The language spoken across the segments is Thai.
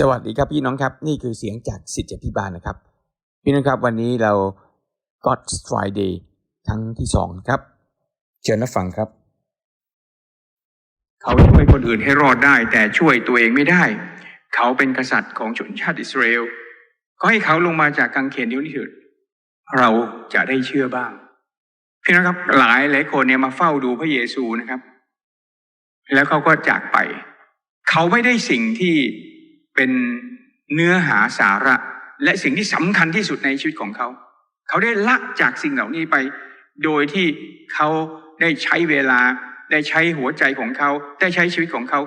สวัสดีครับพี่น้องครับ นี่คือเสียงจากสิทธิพิบาลนะครับ พี่น้องครับวันนี้เรา God Friday ครั้งที่สองครับ เชิญรับฟังครับ เขาช่วยคนอื่นให้รอดได้ แต่ช่วยตัวเองไม่ได้ เขาเป็นกษัตริย์ของชนชาติอิสราเอลก็ให้เขาลงมาจากกังเขนเดียวนี้เถิดเราจะได้เชื่อบ้าง พี่นะครับ หลายหลายคนเนี่ยมาเฝ้าดูพระเยซูนะครับ แล้วเขาก็จากไป เขาไม่ได้สิ่งที่ เป็นเนื้อหาสาระ และสิ่งที่สำคัญที่สุดในชีวิตของเขา เขาได้ละจากสิ่งเหล่านี้ไป โดยที่เขาได้ใช้เวลา ได้ใช้หัวใจของเขา ได้ใช้ชีวิตของเขา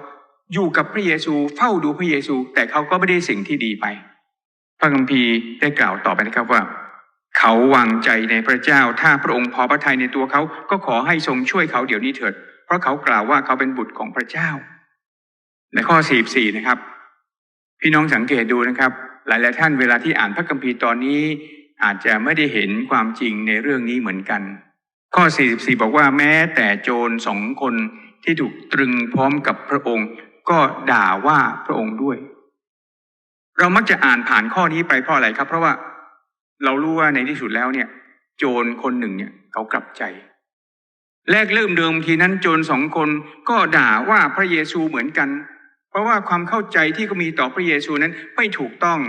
อยู่กับพระเยซู เฝ้าดูพระเยซู แต่เขาก็ไม่ได้สิ่งที่ดีไป พระคัมภีร์ได้กล่าวต่อไปนะครับว่าเขาวางใจในพระเจ้า ถ้าพระองค์พอพระทัยในตัวเขา ก็ขอให้ทรงช่วยเขาเดี๋ยวนี้เถิด เพราะเขากล่าวว่าเขาเป็นบุตรของพระเจ้า ในข้อ 44 นะครับ พี่น้องสังเกตดูนะครับ หลายๆท่านเวลาที่อ่านพระคัมภีร์ตอนนี้ อาจจะไม่ได้เห็นความจริงในเรื่องนี้เหมือนกัน ข้อ 44 บอกว่าแม้แต่โจรสองคนที่ถูกตรึงพร้อมกับพระองค์ ก็ด่าว่าพระองค์ด้วย เรามักจะอ่านผ่านข้อนี้ไปเพราะอะไรครับ เพราะว่าเรารู้ว่าในที่สุดแล้วเนี่ย โจรคนหนึ่งเนี่ยเขากลับใจ แรกเริ่มเดิมทีนั้นโจรสองคนก็ด่าว่าพระเยซูเหมือนกัน ราะว่าความเข้าใจที่เขามีต่อพระเยซูนั้นไม่ถูกต้อง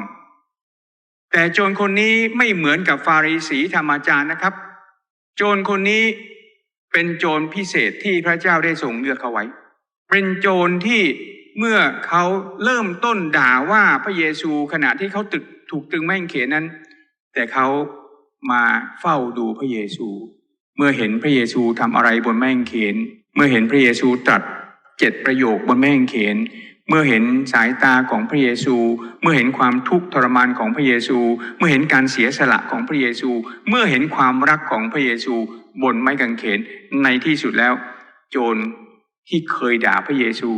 แต่โจรคนนี้ไม่เหมือนกับฟาริสีธรรมาจารย์นะครับ โจรคนนี้เป็นโจรพิเศษที่พระเจ้าได้ทรงเลือกเขาไว้ เป็นโจรที่เมื่อเขาเริ่มต้นด่าว่าพระเยซูขณะที่เขาตึกถูกตึงแม่งเขนนั้น แต่เขามาเฝ้าดูพระเยซู เมื่อเห็นพระเยซูทำอะไรบนแม่งเขน เมื่อเห็นพระเยซูตรัสเจ็ดประโยคบนแม่งเขน เมื่อเห็นสายตาของพระเยซู เมื่อเห็นความทุกข์ทรมานของพระเยซู เมื่อเห็นการเสียสละของพระเยซู เมื่อเห็นความรักของพระเยซู บนไม้กางเขนในที่สุดแล้ว โจรที่เคยด่าพระเยซู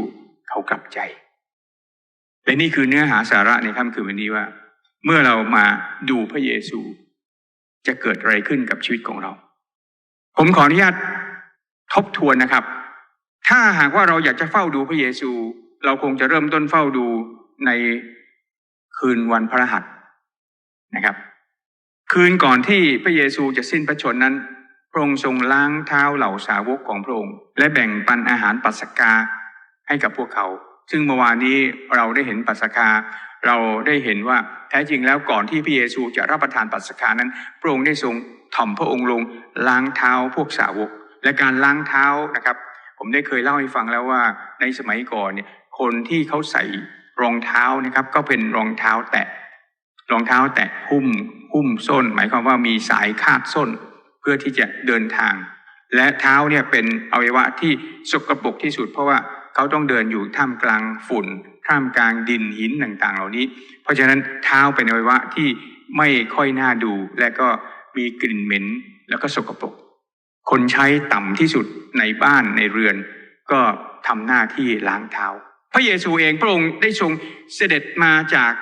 เขากลับใจ และนี่คือเนื้อหาสาระในค่ำคืนวันนี้ว่า เมื่อเรามาดูพระเยซู จะเกิดอะไรขึ้นกับชีวิตของเรา ผมขออนุญาตทบทวนนะครับ ถ้าหากว่าเราอยากจะเฝ้าดูพระเยซู เราคงจะเริ่มต้นเฝ้าดูในคืนวันพระหัสนะครับ คืนก่อนที่พระเยซูจะสิ้นพระชนนั้น พระองค์ทรงล้างเท้าเหล่าสาวกของพระองค์ และแบ่งปันอาหารปัสกาให้กับพวกเขา ซึ่งเมื่อวานนี้เราได้เห็นปัสกา เราได้เห็นว่าแท้จริงแล้วก่อนที่พระเยซูจะรับประทานปัสกานั้น พระองค์ได้ทรงถ่อมพระองค์ลงล้างเท้าพวกสาวก และการล้างเท้านะครับ ผมได้เคยเล่าให้ฟังแล้วว่าในสมัยก่อนเนี่ย คนที่เขาใส่รองเท้านะครับ ก็เป็นรองเท้าแตะ รองเท้าแตะหุ้มหุ้มส้น หมายความว่ามีสายคาดส้น เพื่อที่จะเดินทาง และเท้าเนี่ยเป็นอวัยวะที่สกปรกที่สุด เพราะว่าเขาต้องเดินอยู่ท่ามกลางฝุ่น ท่ามกลางดินหินต่างๆ เหล่านี้ เพราะฉะนั้นเท้าเป็นอวัยวะที่ไม่ค่อยน่าดู และก็มีกลิ่นเหม็นแล้วก็สกปรกคนใช้ต่ำที่สุดในบ้านในเรือน ก็ทำหน้าที่ล้างเท้า พระเยซูเองพระองค์ได้ทรงเสด็จมาจาก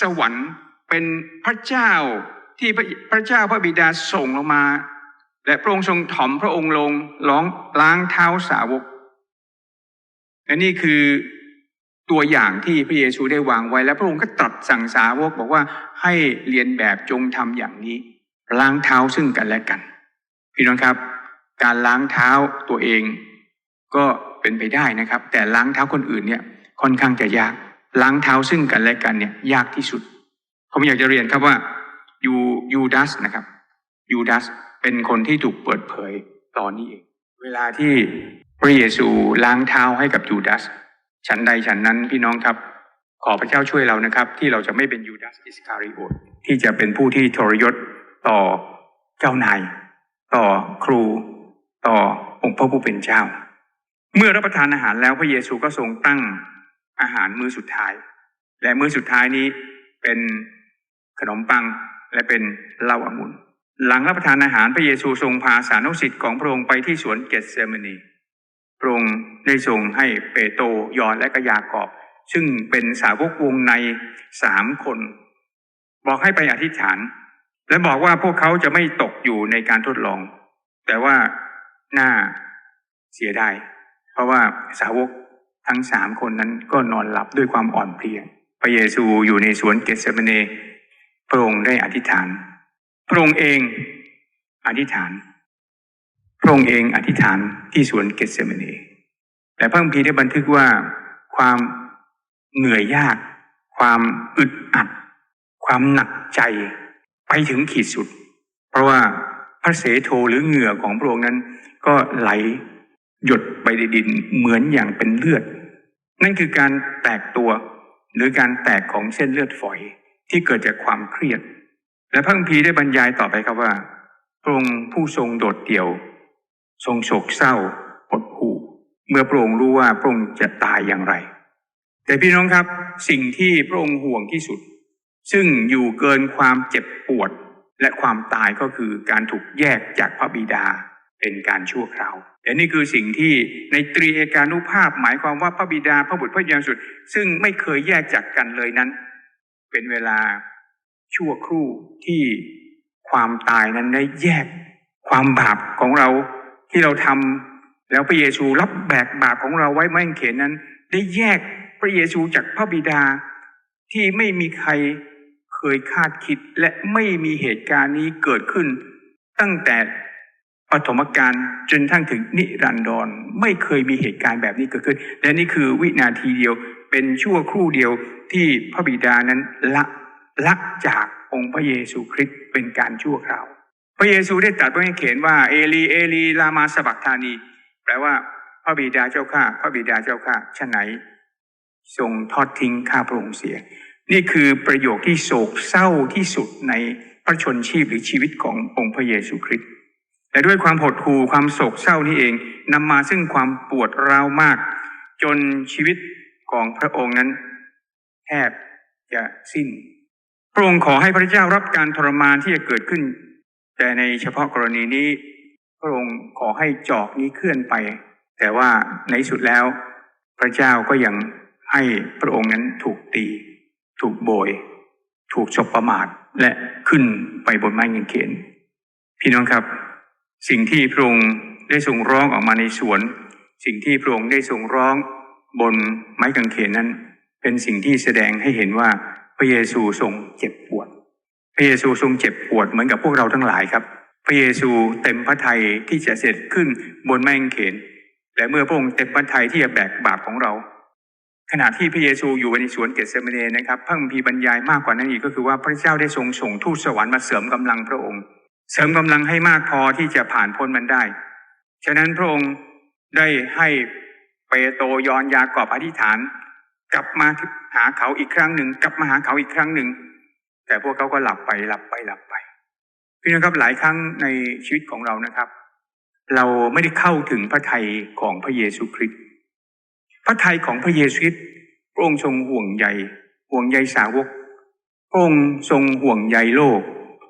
สวรรค์เป็นพระเจ้าที่พระพระเจ้าพระบิดาส่งลงมา และพระองค์ทรงถ่อมพระองค์ลงร้องล้างเท้าสาวกและนี่คือตัวอย่างที่พระเยซูได้วางไว้ และพระองค์ก็ตรัสสั่งสาวกบอกว่าให้เรียนแบบจงทำอย่างนี้ ล้างเท้าซึ่งกันและกัน พี่น้องครับ การล้างเท้าตัวเองก็ เป็นไปได้นะครับ แต่ล้างเท้าคนอื่นเนี่ยค่อนข้างจะยาก ล้างเท้าซึ่งกันและกันเนี่ยยากที่สุด ผมอยากจะเรียนครับว่ายูยูดัสนะครับยูดัสเป็นคนที่ถูกเปิดเผยตอนนี้เอง เวลาที่พระเยซูล้างเท้าให้กับยูดัสฉันใดฉันนั้นพี่น้องครับ ขอพระเจ้าช่วยเรานะครับ ที่เราจะไม่เป็นยูดาสอิสคาริโอตที่จะเป็นผู้ที่ทรยศต่อเจ้านาย ต่อครู ต่อองค์พระผู้เป็นเจ้า เมื่อรับประทานอาหารแล้วพระเยซูก็ทรงตั้งอาหารมื้อสุดท้าย และมื้อสุดท้ายนี้เป็นขนมปังและเป็นเหล้าองุ่นหลังรับประทานอาหารพระเยซูทรงพาสานุสิทธิ์ของพระองค์ไปที่สวนเกตเซมานีพระองค์ได้ทรงให้เปโตรยอนและกยากอบ ซึ่งเป็นสาวกวงในสามคน บอกให้ไปอธิษฐาน และบอกว่าพวกเขาจะไม่ตกอยู่ในการทดลอง แต่ว่าน่าเสียดาย เพราะว่าสาวกทั้งสามคนนั้นก็นอนหลับด้วยความอ่อนเพลียพพระเยซูอยู่ในสวนเกตเซมาเนพระองค์ได้อธิษฐาน พระองค์เองอธิษฐาน พระองค์เองอธิษฐานที่สวนเกตเซมาเนแต่พระคัมภีร์ได้บันทึกว่าความเหนื่อยยาก ความอึดอัด ความหนักใจไปถึงขีดสุด เพราะว่าพระเสโทหรือเหงื่อของพระองค์นั้นก็ไหล หยดไปในดินเหมือนอย่างเป็นเลือด นั่นคือการแตกตัว หรือการแตกของเส้นเลือดฝอยที่เกิดจากความเครียด และพระคัมภีร์ได้บรรยายต่อไปครับว่าพระองค์ผู้ทรงโดดเดี่ยว ทรงโศกเศร้าหดหู่เมื่อพระองค์รู้ว่าพระองค์จะตายอย่างไร แต่พี่น้องครับสิ่งที่พระองค์ห่วงที่สุด ซึ่งอยู่เกินความเจ็บปวดและความตายก็คือการถูกแยกจากพระบิดา เป็นการชั่วคราวและนี่คือสิ่งที่ในตรีเอกานุภาพหมายความว่าพระบิดาพระบุตรพระวิญญาสุด ซึ่งไม่เคยแยกจากกันเลยนั้น เป็นเวลาชั่วครู่ที่ความตายนั้นได้แยกความบาปของเราที่เราทำแล้วพระเยซูรับแบกบาปของเราไว้ไม่เขนนั้น ได้แยกพระเยซูจากพระบิดา ที่ไม่มีใครเคยคาดคิดและไม่มีเหตุการณ์นี้เกิดขึ้น ตั้งแต่ ปฐมกาลจนทั้งถึงนิรันดรไม่เคยมีเหตุการณ์แบบนี้เกิดขึ้น และนี่คือวินาทีเดียวเป็นชั่วครู่เดียวที่พระบิดานั้นละละจากองค์พระเยซูคริสต์เป็นการชั่วคราว พระเยซูได้ตรัสไว้ให้เขียนว่าเอลีเอลีลามาสบักธานี แปลว่าพระบิดาเจ้าข้าพระบิดาเจ้าข้าฉะไหนทรงทอดทิ้งข้าพระองค์เสีย นี่คือประโยคที่โศกเศร้าที่สุดในพระชนชีพหรือชีวิตขององค์พระเยซูคริสต์ แต่ด้วยความหดหู่ความโศกเศร้านี่เองนำมาซึ่งความปวดร้าวมาก จนชีวิตของพระองค์นั้นแทบจะสิ้น พระองค์ขอให้พระเจ้ารับการทรมานที่จะเกิดขึ้น แต่ในเฉพาะกรณีนี้ พระองค์ขอให้จอกนี้เคลื่อนไป แต่ว่าในสุดแล้ว พระเจ้าก็ยังให้พระองค์นั้นถูกตี ถูกโบย ถูกฉบประมาทและขึ้นไปบนไม้กางเขนพี่น้องครับ สิ่งที่พระองค์ได้ทรงร้องออกมาในสวน สิ่งที่พระองค์ได้ทรงร้องบนไม้กางเขนนั้น เป็นสิ่งที่แสดงให้เห็นว่าพระเยซูทรงเจ็บปวด พระเยซูทรงเจ็บปวดเหมือนกับพวกเราทั้งหลายครับ พระเยซูเต็มพระทัยที่จะเสด็จขึ้นบนไม้กางเขนและเมื่อพระองค์เต็มพระทัยที่จะแบกบาปของเรา ขณะที่พระเยซูอยู่ในสวนเกตเซมาเนนะครับพระคัมภีร์บรรยายมากกว่านั้นอีกก็คือว่าพระเจ้าได้ทรงส่งทูตสวรรค์มาเสริมกำลังพระองค์ เสริมกำลังให้มากพอที่จะผ่านพ้นมันได้ ฉะนั้นพระองค์ได้ให้เปโตรยอนยากอบอธิษฐาน กลับมาหาเขาอีกครั้งหนึ่ง กลับมาหาเขาอีกครั้งหนึ่ง แต่พวกเขาก็หลับไปหลับไปหลับไปพี่น้องครับหลายครั้งในชีวิตของเรานะครับ เราไม่ได้เข้าถึงพระทัยของพระเยซูคริสต์พระทัยของพระเยซูคริสต์พระองค์ทรงห่วงใยห่วงใยสาวกพระองค์ทรงห่วงใยโลก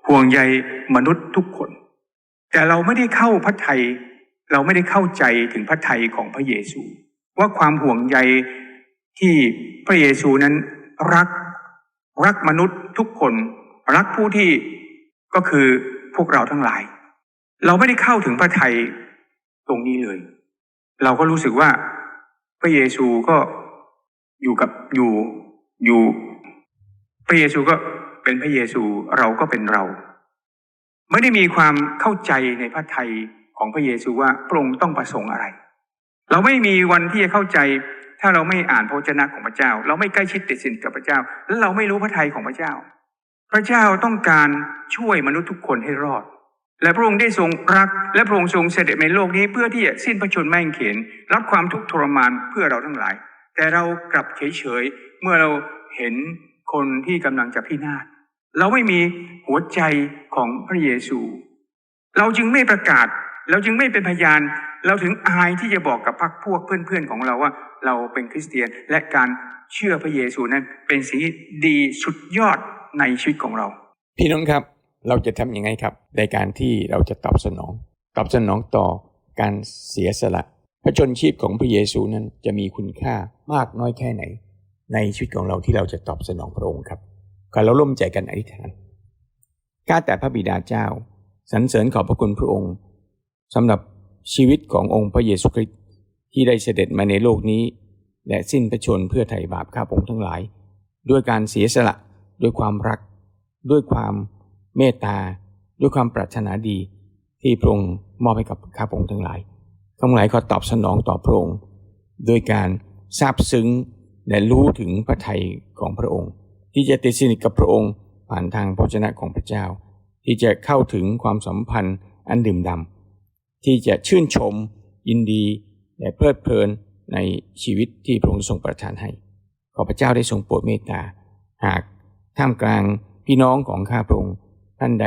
ห่วงใยมนุษย์ทุกคน แต่เราไม่ได้เข้าพระทัยเราไม่ได้เข้าใจถึงพระทัยของพระเยซู ว่าความห่วงใยที่พระเยซูนั้นรักรักมนุษย์ทุกคน รักผู้ที่ก็คือพวกเราทั้งหลาย เราไม่ได้เข้าถึงพระทัยตรงนี้เลย เราก็รู้สึกว่าพระเยซูก็อยู่กับอยู่อยู่ พระเยซูก็ เป็นพระเยซูเราก็เป็นเรา ไม่ได้มีความเข้าใจในพระทัยของพระเยซูว่าพระองค์ต้องประสงค์อะไร เราไม่มีวันที่จะเข้าใจ ถ้าเราไม่อ่านพระวจนะของพระเจ้า เราไม่ใกล้ชิดติดสินกับพระเจ้า แล้วเราไม่รู้พระทัยของพระเจ้า พระเจ้าต้องการช่วยมนุษย์ทุกคนให้รอด และพระองค์ได้ทรงรัก และพระองค์ทรงเสด็จในโลกนี้เพื่อที่จะสิ้นพระชนม์แม่งเขนรับความทุกข์ทรมานเพื่อเราทั้งหลาย แต่เรากลับเฉยๆเมื่อเราเห็นคนที่กำลังจะพินาศ เราไม่มีหัวใจของพระเยซู เราจึงไม่ประกาศ เราจึงไม่เป็นพยาน เราถึงอายที่จะบอกกับพรรคพวกเพื่อนๆของเราว่า เราเป็นคริสเตียนและการเชื่อพระเยซูนั้นเป็นสิ่งที่ดีสุดยอดในชีวิตของเรา พี่น้องครับเราจะทำยังไงครับ ในการที่เราจะตอบสนอง ตอบสนองต่อการเสียสละพระชนชีพของพระเยซูนั้นจะมีคุณค่ามากน้อยแค่ไหน ในชีวิตของเราที่เราจะตอบสนองพระองค์ครับ ขอเราร่วมใจกันอธิษฐานข้าแต่พระบิดาเจ้าสรรเสริญขอบพระคุณพระองค์สำหรับชีวิตขององค์พระเยซูคริสต์ที่ได้เสด็จมาในโลกนี้ และสิ้นพระชนเพื่อไถ่บาปข้าพงทั้งหลาย ด้วยการเสียสละด้วยความรัก ด้วยความเมตตา ด้วยความปรารถนาดีที่พระองค์มอบให้กับข้าพระองค์ทั้งหลายข้าพงหลายขอตอบสนองต่อพระองค์โดยการซาบซึ้งและรู้ถึงพระทัยของพระองค์ ที่จะติดสนิทกับพระองค์ ผ่านทางพระเจนะของพระเจ้า ที่จะเข้าถึงความสัมพันธ์อันดื่มดำที่จะชื่นชม ยินดีและเพลิดเพลินในชีวิตที่พระองค์ทรงประทานให้ ขอพระเจ้าได้ทรงโปรดเมตตา หากท่ามกลางพี่น้องของข้าพระองค์ท่านใด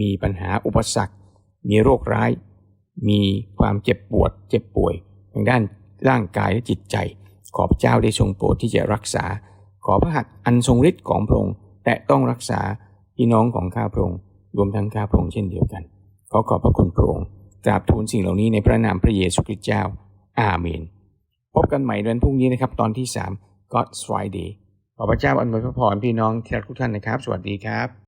มีปัญหาอุปสรรค มีโรคร้าย มีความเจ็บปวด เจ็บป่วยทางด้านร่างกายและจิตใจ ขอพระเจ้าได้ทรงโปรดที่จะรักษา ขอพระหัตถ์อันทรงฤทธิ์ของพระองค์แต่ต้องรักษาพี่น้องของข้าพระองค์รวมทั้งข้าพระองค์เช่นเดียวกัน ขอขอบพระคุณพระองค์กราบทูลสิ่งเหล่านี้ในพระนามพระเยซูคริสต์เจ้า อาเมน พบกันใหม่วันพรุ่งนี้นะครับ ตอนที่ 3 God's Friday ขอพระเจ้าอำนวยพรพรพี่น้องที่รักทุกท่านนะครับ สวัสดีครับ